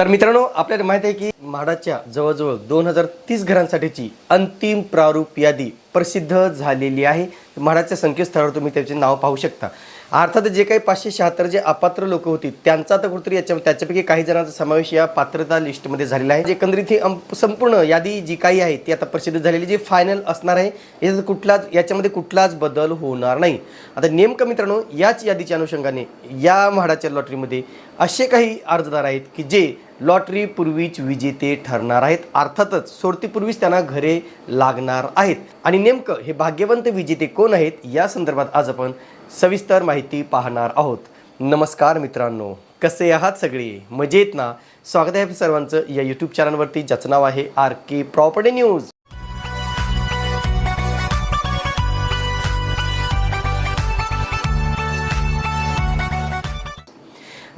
तर मित्रांनो आपल्याला माहीत आहे की म्हाडाच्या जवळजवळ दोन हजार तीस घरांसाठीची अंतिम प्रारूप यादी प्रसिद्ध झालेली आहे. म्हाडाच्या संकेतस्थळावर तुम्ही त्याचे नाव पाहू शकता. अर्थात जे काही पाचशे शहात्तर जे अपात्र लोक होती त्यांचा तर कुठेतरी याच्या त्याच्यापैकी काही जणांचा समावेश या पात्रता लिस्टमध्ये झालेला आहे. जे एकंदरीत ही संपूर्ण यादी जी काही आहे ती आता प्रसिद्ध झालेली जी फायनल असणार आहे याच्यात कुठलाच याच्यामध्ये कुठलाच बदल होणार नाही. आता नेमकं मित्रांनो याच यादीच्या अनुषंगाने या म्हाडाच्या लॉटरीमध्ये असे काही अर्जदार आहेत की जे लॉटरी पूर्वीच विजेते ठरणार आहेत. अर्थातच सोडतीपूर्वीच त्यांना घरे लागणार आहेत. आणि नेमकं हे भाग्यवंत विजेते कोण आहेत या संदर्भात आज आपण सविस्तर माहिती पाहणार आहोत. नमस्कार मित्रांनो कसे आहात सगळे? मजेत ना? स्वागत आहे सर्वांचं या यूट्यूब चॅनलवरती ज्याचं नाव आहे आर के प्रॉपर्टी न्यूज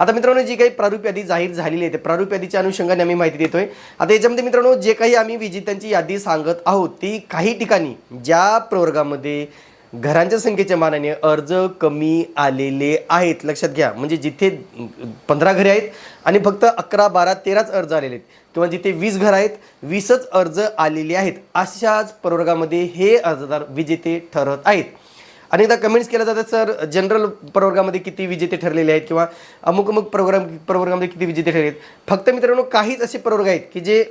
आता मित्रांनो जी काही प्रारूप यादी जाहीर झालेली आहे ते प्रारूप यादीच्या अनुषंगाने आम्ही माहिती देतोय. आता याच्यामध्ये मित्रांनो जे काही आम्ही विजेत्यांची यादी सांगत आहोत ती काही ठिकाणी ज्या प्रवर्गामध्ये घरांच्या संख्येच्या मानाने अर्ज कमी आलेले आहेत. लक्षात घ्या म्हणजे जिथे पंधरा घरे आहेत आणि फक्त अकरा बारा तेराच अर्ज आलेले आहेत किंवा जिथे वीस घर आहेत वीसच अर्ज आलेले आहेत अशाच प्रवर्गामध्ये हे अर्जदार विजेते ठरत आहेत. अनेकदा कमेंट्स केल्या जातात सर जनरल प्रवर्गामध्ये किती विजेते ठरलेले आहेत? किंवा अमुक अमुक प्रोग्राम प्रवर्गामध्ये किती विजेते ठरले आहेत? फक्त मित्रांनो काहीच असे प्रवर्ग आहेत की जे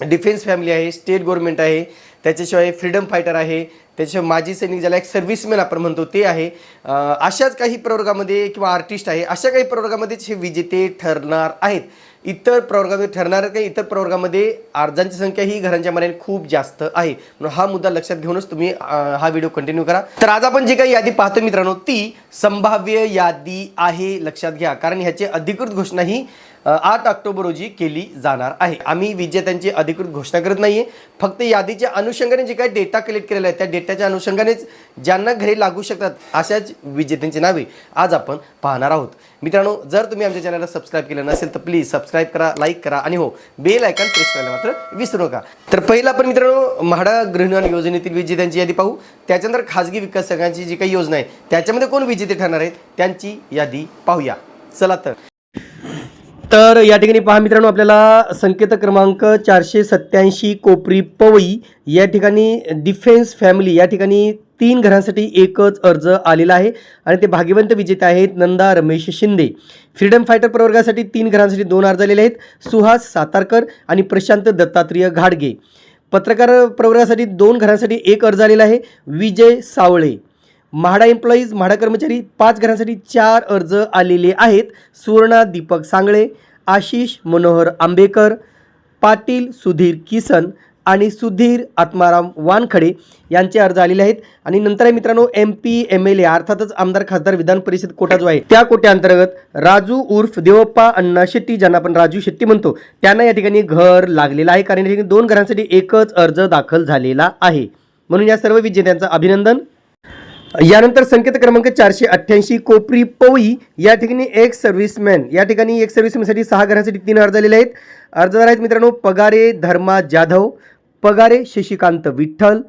डिफेन्स फॅमिली आहे स्टेट गव्हर्नमेंट आहे त्याच्याशिवाय फ्रीडम फायटर आहे त्याच्याशिवाय माजी सैनिक ज्याला एक सर्व्हिसमॅन आपण म्हणतो ते आहे. अशाच काही प्रवर्गामध्ये किंवा आर्टिस्ट आहे अशा काही प्रवर्गामध्येच हे विजेते ठरणार आहेत. इतर प्रवर्गामध्ये ठरणार काही इतर प्रवर्गामध्ये अर्जांची संख्या ही घरांच्या मनाने खूप जास्त आहे. म्हणून हा मुद्दा लक्षात घेऊनच तुम्ही हा व्हिडिओ कंटिन्यू करा. तर आज आपण जी काही यादी पाहतो मित्रांनो ती संभाव्य यादी आहे लक्षात घ्या. कारण ह्याची अधिकृत घोषणा ही आठ ऑक्टोबर रोजी केली जाणार आहे. आम्ही विजेत्यांची अधिकृत घोषणा करत नाहीये. फक्त यादीच्या अनुषंगाने जे काही डेटा कलेक्ट केलेला आहे त्या डेटाच्या अनुषंगानेच ज्यांना घरी लागू शकतात अशाच विजेत्यांची नावे आज आपण पाहणार आहोत. मित्रांनो जर तुम्ही आमच्या चॅनलला सबस्क्राईब केलं नसेल तर प्लीज सबस्क्राईब करा लाईक करा आणि हो बेल आयकॉन प्रेस करायला मात्र विसरू नका. तर पहिला आपण मित्रांनो म्हाडा गृहनिर्माण योजनेतील विजेत्यांची यादी पाहू. त्याच्यानंतर खाजगी विकास संघांची जी काही योजना आहे त्याच्यामध्ये कोण विजेते ठरणार आहेत त्यांची यादी पाहूया. चला तर. तर या ठिकाणी पहा मित्रांनो आपल्याला संकेत क्रमांक चारशे सत्याऐंशी कोपरी पवई या ठिकाणी डिफेन्स फॅमिली या ठिकाणी तीन घरांसाठी एकच अर्ज आलेला आहे आणि ते भाग्यवंत विजेते आहेत नंदा रमेश शिंदे. फ्रीडम फायटर प्रवर्गासाठी तीन घरांसाठी दोन अर्ज आलेले आहेत. सुहास सातारकर आणि प्रशांत दत्तात्रेय घाडगे. पत्रकार प्रवर्गासाठी दोन घरांसाठी एक अर्ज आलेला आहे. विजय सावळे. म्हाडा एम्प्लॉईज म्हाडा कर्मचारी पाच घरांसाठी चार अर्ज आलेले आहेत. सुवर्णा दीपक सांगळे आशिष मनोहर आंबेकर पाटील सुधीर किसन आणि सुधीर आत्माराम वानखडे यांचे अर्ज आलेले आहेत. आणि नंतर आहे मित्रांनो M P M L A अर्थातच आमदार खासदार विधान परिषद कोटा जो आहे. त्या कोट्याअंतर्गत राजू उर्फ देवप्पा अण्णा शेट्टी ज्यांना आपण राजू शेट्टी म्हणतो त्यांना या ठिकाणी घर लागलेलं आहे. कारण या ठिकाणी दोन घरांसाठी एकच अर्ज दाखल झालेला आहे. म्हणून या सर्व विजेत्यांचं अभिनंदन. यानंतर संकेत क्रमांक चारशे अठ्ठ्याऐंशी कोपरी पवई या ठिकाणी एक सर्व्हिसमॅन या ठिकाणी एक सर्व्हिसमॅनसाठी सहा घरांसाठी तीन अर्ज आलेले आहेत. अर्जदार आहेत मित्रांनो पगारे धर्मा जाधव पगारे शशिकांत विठ्ठल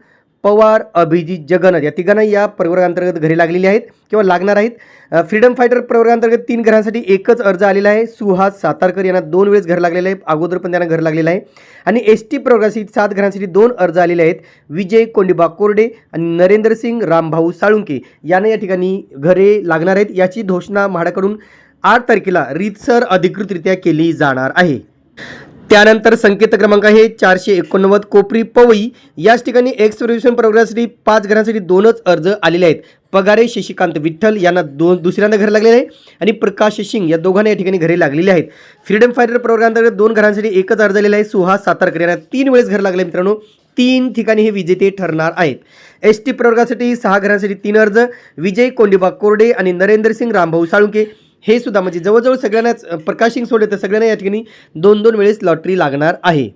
पवार अभिजित जगन्नाथ या तिघांना या प्रवर्गांतर्गत घरी लागलेली आहेत किंवा लागणार आहेत. फ्रीडम फायटर प्रवर्गांतर्गत तीन घरांसाठी एकच अर्ज आलेला आहे. सुहास सातारकर यांना दोन वेळेस घर लागलेलं आहे. अगोदर पण त्यांना घर लागलेलं आहे. आणि एस टी प्रवर्गासाठी सात घरांसाठी दोन अर्ज आलेले आहेत. विजय कोंडिबा कोरडे आणि नरेंद्र सिंग रामभाऊ साळुंके यांना या ठिकाणी घरे लागणार आहेत. याची घोषणा म्हाडाकडून आठ तारखेला रीतसर अधिकृतरित्या केली जाणार आहे. त्यानंतर संकेत क्रमांक आहे चारशे एकोणनव्वद कोपरी पवई. याच ठिकाणी एक्स सर्व्हिसन प्रोग्रामसाठी पाच घरांसाठी दोनच अर्ज आलेले आहेत. पगारे शशिकांत विठ्ठल यांना दोन दुसऱ्यांदा घर लागलेले आहे आणि प्रकाश सिंग या दोघांना या ठिकाणी घरे लागलेली आहेत. फ्रीडम फायटर प्रोग्रामअंतर्गत दोन घरांसाठी एकच अर्ज आलेला आहे. सुहास सातारकर यांना तीन वेळेस घर लागले मित्रांनो. तीन ठिकाणी हे विजेते ठरणार आहेत. एस टी प्रवर्गासाठी सहा घरांसाठी तीन अर्ज. विजय कोंडिबा कोरडे आणि नरेंद्र सिंग रामभाऊ साळुंके हे सुद्धा म्हणजे जवळजवळ सगळ्यांनाच प्रकाशिंग सोडले तर सगळ्यांना या ठिकाणी दोन दोन वेळेस लॉटरी लागणार आहे.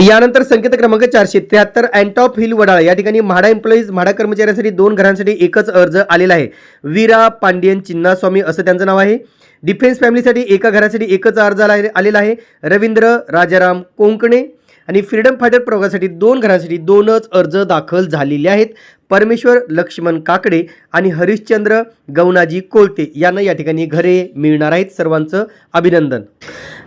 यानंतर संकेत क्रमांक चारशे त्र्याहत्तर अँटॉप हिल वडाळा या ठिकाणी म्हाडा एम्प्लॉईज म्हाडा कर्मचाऱ्यांसाठी दोन घरांसाठी एकच अर्ज आलेला आहे. वीरा पांडियन चिन्नास्वामी असं त्यांचं नाव आहे. डिफेन्स फॅमिलीसाठी एका घरासाठी एकच अर्ज आलेला आहे. रवींद्र राजाराम कोंकणे. आणि फ्रीडम फायटर प्रयोगासाठी दोन घरांसाठी दोनच अर्ज दाखल झालेले आहेत. परमेश्वर लक्ष्मण काकडे आणि हरिश्चंद्र गवनाजी कोळते यांना या ठिकाणी घरे मिळणार आहेत. सर्वांचं अभिनंदन.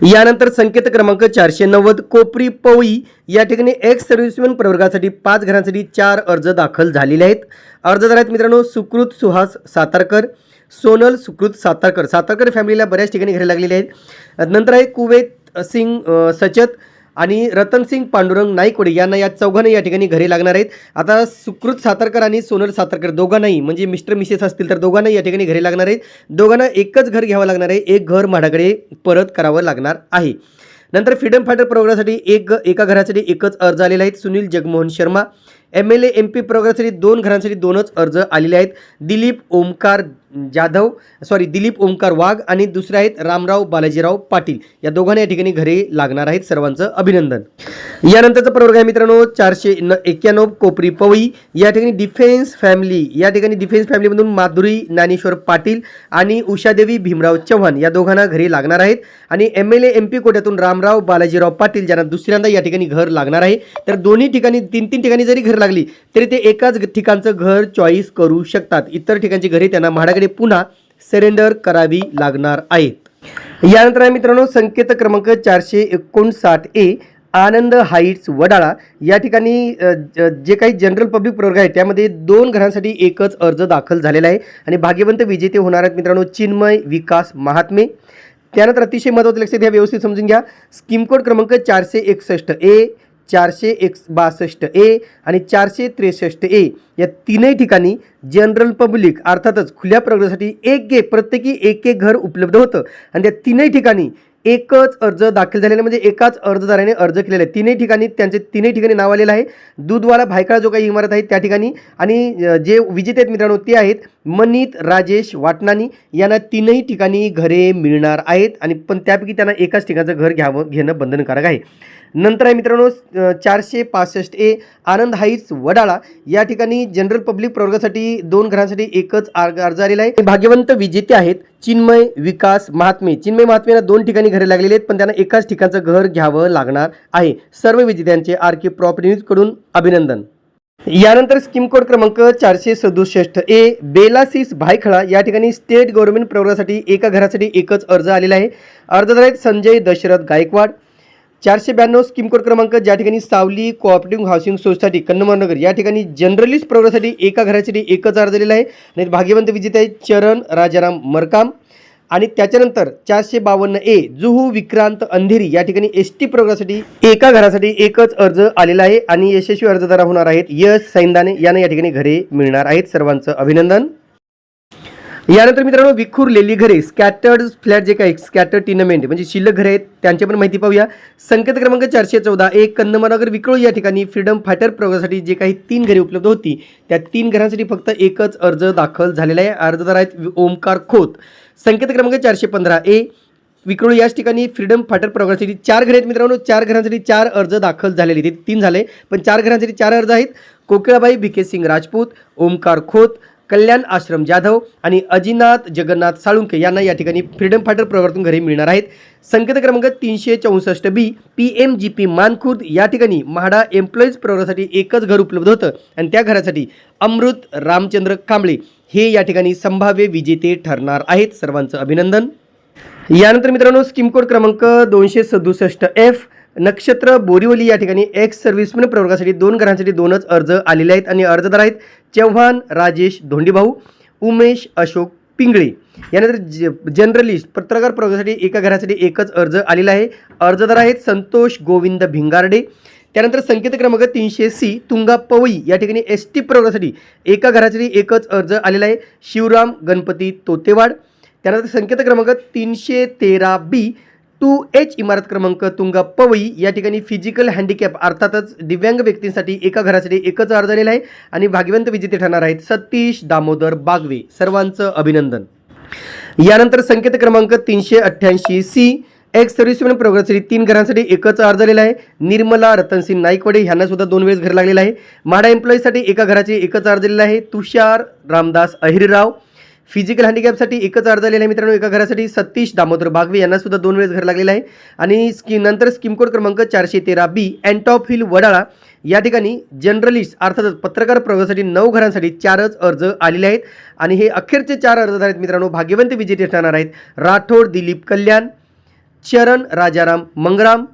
यानंतर संकेत क्रमांक चारशे नव्वद कोपरी पवई या ठिकाणी एक्स सर्व्हिसमॅन प्रवर्गासाठी पाच घरांसाठी चार अर्ज दाखल झालेले आहेत. अर्जदार आहेत मित्रांनो सुकृत सुहास सातारकर सोनल सुकृत सातारकर. सातारकर फॅमिलीला बऱ्याच ठिकाणी घरे लागलेले आहेत. नंतर आहे कुवेत सिंग सचत आणि रतनसिंग पांडुरंग नाईकवडे यांना या चौघांना या ठिकाणी घरी लागणार आहेत. आता सुकृत सातारकर आणि सोनल सातारकर दोघांनाही म्हणजे मिस्टर मिसेस असतील तर दोघांना या ठिकाणी घरी लागणार आहेत. दोघांना एकच घर घ्यावं लागणार आहे. एक घर म्हाडाकडे परत करावं लागणार आहे. नंतर फ्रीडम फायटर प्रोग्रामसाठी एक एका घरासाठी एकच अर्ज आलेला आहेत Sunil Jagmohan Sharma M L A M P प्रोग्रामसाठी दोन घरांसाठी दोनच अर्ज आलेले आहेत. दिलीप ओमकार जाधव सॉरी दिलीप ओमकार वाघ आणि दुसरे आहेत रामराव बालाजीराव पाटील. या दोघांना या ठिकाणी घरे लागणार आहेत. सर्वांचं अभिनंदन. यानंतरचा प्रवर्ग आहे मित्रांनो चारशे न एक्क्याण्णव कोपरी पवई. या ठिकाणी डिफेन्स फॅमिली या ठिकाणी डिफेन्स फॅमिलीमधून माधुरी ज्ञानेश्वर पाटील आणि उषादेवी भीमराव चव्हाण या दोघांना घरी लागणार आहेत. आणि M L A M P कोट्यातून रामराव बालाजीराव पाटील ज्यांना दुसऱ्यांदा या ठिकाणी घर लागणार आहे. तर दोन्ही ठिकाणी तीन तीन ठिकाणी जरी घर लागली तरी ते एकाच ठिकाणचं घर चॉईस करू शकतात. इतर ठिकाणची घरे त्यांना म्हाडाकडे पुन्हा सरेंडर करावी लागणार आहेत. यानंतर आहे मित्रांनो संकेत क्रमांक चारशे एकोणसाठ ए आनंद हाईट्स वडाळा. या ठिकाणी जे काही जनरल पब्लिक प्रवर्ग आहे त्यामध्ये दोन घरांसाठी एकच अर्ज दाखल झालेला आहे. आणि भाग्यवंत विजेते होणार आहेत मित्रांनो चिन्मय विकास महात्मे. त्यानंतर अतिशय महत्त्वाचं लक्षात घ्या व्यवस्थित समजून घ्या. स्कीम कोड क्रमांक चारशे एकसष्ट ए चारशे एक बासष्ट ए आणि चारशे त्रेसष्ट ए या तीनही ठिकाणी जनरल पब्लिक अर्थातच खुल्या प्रवर्गासाठी एक गे प्रत्येकी एक एक घर उपलब्ध होतं. आणि त्या तीनही ठिकाणी एकच अर्ज दाखल झालेला म्हणजे एकाच अर्जदाराने अर्ज केलेला आहे. तीनही ठिकाणी त्यांचे तीनही ठिकाणी नाव आलेलं आहे. दूधवाला भायखळा जो काही इमारत आहे त्या ठिकाणी आणि जे विजेते आहेत मित्रांनो ते आहेत. मनीत राजेश वाटणानी यांना तीनही ठिकाणी घरे मिळणार आहेत आणि पण त्यापैकी त्यांना एकाच ठिकाणचं घर घ्यावं घेणं बंधनकारक आहे. नंतर आहे मित्रांनो चारशे पासष्ट ए आनंद हाईट्स वडाळा. या ठिकाणी जनरल पब्लिक प्रवर्गासाठी दोन घरांसाठी एकच अर्ज अर्ज आलेला आहे भाग्यवंत विजेते आहेत चिन्मय विकास महात्मे. चिन्मय महात्मेला दोन ठिकाणी घरे लागलेली आहेत पण त्यांना एकाच ठिकाणचं घर घ्यावं लागणार आहे. सर्व विजेत्यांचे आर के प्रॉपर्टी अभिनंदन. यानंतर स्कीम कोड क्रमांक चारशे सदुसष्ट ए बेलासिस भायखळा या ठिकाणी स्टेट गव्हर्नमेंट प्रवर्गासाठी एका घरासाठी एकच अर्ज आलेला आहे. अर्जदार आहेत संजय दशरथ गायकवाड. चारशे ब्याण्णव स्कीम कोड क्रमांक ज्या ठिकाणी सावली कोऑपरेटिव्ह हाऊसिंग सोसायटी कन्नमनगर या ठिकाणी जनरलिस्ट प्रवर्गासाठी एका घरासाठी एकच अर्ज आलेला आहे. आणि भाग्यवंत विजेते चरण राजाराम मरकाम. आणि त्याच्यानंतर चारशे बावन्न ए जुहू विक्रांत अंधेरी या ठिकाणी एस टी प्रवर्गासाठी एका घरासाठी एकच अर्ज आलेला आहे आणि यशस्वी अर्जदार होणार आहेत यश सैंदाने. यांना या ठिकाणी घरे मिळणार आहेत. सर्वांचं अभिनंदन. यानंतर मित्रांनो विखुरलेली घरे स्कॅटर्ड फ्लॅट जे काही स्कॅटर्ड टिनमेंट म्हणजे शिल्लक घरे आहेत त्यांची पण माहिती पाहूया. संकेत क्रमांक चारशे चौदा एक कन्नमनगर विक्रोळी या ठिकाणी फ्रीडम फायटर प्रवर्गासाठी जे काही तीन घरे उपलब्ध होती त्या तीन घरांसाठी फक्त एकच अर्ज दाखल झालेला आहे. अर्जदार आहेत ओमकार खोत. संकेत क्रमांक चारशे पंधरा. ए विक्रोळ याच ठिकाणी फ्रीडम फायटर प्रोग्रामसाठी चार घरे आहेत मित्रांनो. चार घरांसाठी चार अर्ज दाखल झालेले ते तीन झाले पण चार घरांसाठी चार अर्ज आहेत. कोकिळाबाई भिके सिंग राजपूत ओमकार खोत कल्याण आश्रम जाधव आणि अजिनाथ जगन्नाथ साळुंके यांना या ठिकाणी फ्रीडम फायटर प्रवर्गातून घरे मिळणार आहेत. संकेत क्रमांक तीनशे चौसष्ट B P M G P Mankhurd या ठिकाणी म्हाडा एम्प्लॉईज प्रवर्गासाठी एकच घर उपलब्ध होतं. आणि त्या घरासाठी अमृत रामचंद्र कांबळे हे या ठिकाणी संभाव्य विजेते ठरणार आहेत. सर्वांचं अभिनंदन. यानंतर मित्रांनो स्कीम कोड क्रमांक दोनशे सदुसष्ट एफ नक्षत्र बोरिवली या ठिकाणी एक्स सर्व्हिसमॅन प्रवर्गासाठी दोन घरांसाठी दोनच अर्ज आलेले आहेत आणि अर्जदार आहेत चव्हाण राजेश धोंडीभाऊ उमेश अशोक पिंगळे. यानंतर ज जनरलिस्ट पत्रकार प्रवर्गासाठी एका घरासाठी एकच अर्ज आलेला आहे. अर्जदार आहेत संतोष गोविंद भिंगारडे. त्यानंतर संकेत क्रमांक तीनशे सी तुंगा पवई या ठिकाणी एस टी प्रवर्गासाठी एका घरासाठी एकच अर्ज आलेला आहे. शिवराम गणपती तोतेवाड. त्यानंतर संकेत क्रमांक तीनशे तेरा बी टू एच इमारत क्रमांक तुंगा पवई या ठिकाणी फिजिकल हँडिकॅप अर्थातच दिव्यांग व्यक्तींसाठी एका घरासाठी एकच अर्ज आलेला आहे. आणि भाग्यवंत विजेते ठरणार आहेत सतीश दामोदर बागवे. सर्वांचं अभिनंदन. यानंतर संकेत क्रमांक तीनशे अठ्ठ्याऐंशी सी एक्स सर्व्हिसमॅन प्रवर्गासाठी तीन घरांसाठी एकच अर्ज आलेला आहे. निर्मला रतनसिंग नाईकवडे ह्यांना सुद्धा दोन वेळेस घर लागलेलं आहे. माडा एम्प्लॉईजसाठी एका घराची एकच अर्ज दिलेला आहे. तुषार रामदास अहिरराव. फिजिकल हँडिकॅपसाठी एकच अर्ज आलेला आहे मित्रांनो एका घरासाठी सतीश दामोदर बागवे यांना सुद्धा दोन वेळेस घर लागलेलं आहे. आणि स्की नंतर स्कीम कोड क्रमांक चारशे तेरा बी अँटॉप हिल वडाळा. या ठिकाणी जनरलिस्ट अर्थातच पत्रकार प्रवर्गासाठी नऊ घरांसाठी चारच अर्ज आलेले आहेत. आणि हे अखेरचे चार अर्ज आहेत मित्रांनो भाग्यवंत विजेते ठरणार आहेत. राठोड दिलीप कल्याण चरण राजाराम मंगराम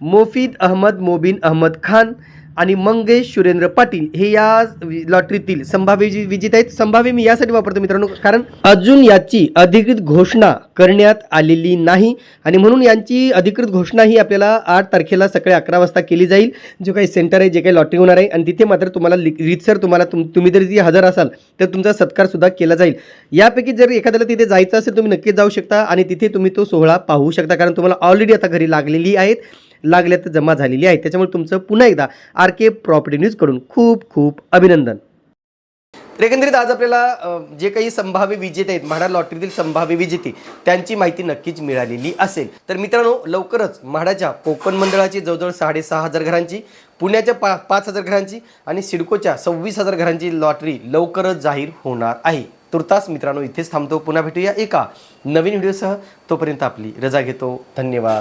मोफीद अहमद मोबिन अहमद खान आणि मंगेश सुरेंद्र पाटील हे या वि- लॉटरीतील संभाव्य विजेते आहेत संभाव्य मी यासाठी वापरतो मित्रांनो कारण अजून याची अधिकृत घोषणा करण्यात आलेली नाही. आणि म्हणून यांची अधिकृत घोषणा ही आपल्याला आठ तारखेला सकाळी अकरा वाजता केली जाईल. जो काही सेंटर आहे जे काही लॉटरी होणार आहे आणि तिथे मात्र तुम्हाला लि- रीतसर तुम्हाला तुम तुम्ही जर तिथे हजर असाल तर तुमचा सत्कार सुद्धा केला जाईल. यापैकी जर एखाद्याला तिथे जायचं असेल तुम्ही नक्कीच जाऊ शकता आणि तिथे तुम्ही तो सोहळा पाहू शकता कारण तुम्हाला ऑलरेडी आता घरी लागलेली आहेत. लागल्यात जमा झालेली आहे. त्याच्यामुळे तुमचं पुन्हा एकदा आर के प्रॉपर्टी न्यूजकडून खूप खूप अभिनंदन. एकंदरीत आज आपल्याला जे काही संभाव्य विजेते आहेत म्हाडा लॉटरीतील संभाव्य विजेते त्यांची माहिती नक्कीच मिळालेली असेल. तर मित्रांनो लवकरच म्हाडाच्या कोकण मंडळाची जवळजवळ साडेसहा हजार घरांची पुण्याच्या पा पाच हजार घरांची आणि सिडकोच्या सव्वीस हजार घरांची लॉटरी लवकरच जाहीर होणार आहे. तुर्तास मित्रांनो इथेच थांबतो. पुन्हा भेटूया एका नवीन व्हिडिओसह. तोपर्यंत आपली रजा घेतो. धन्यवाद.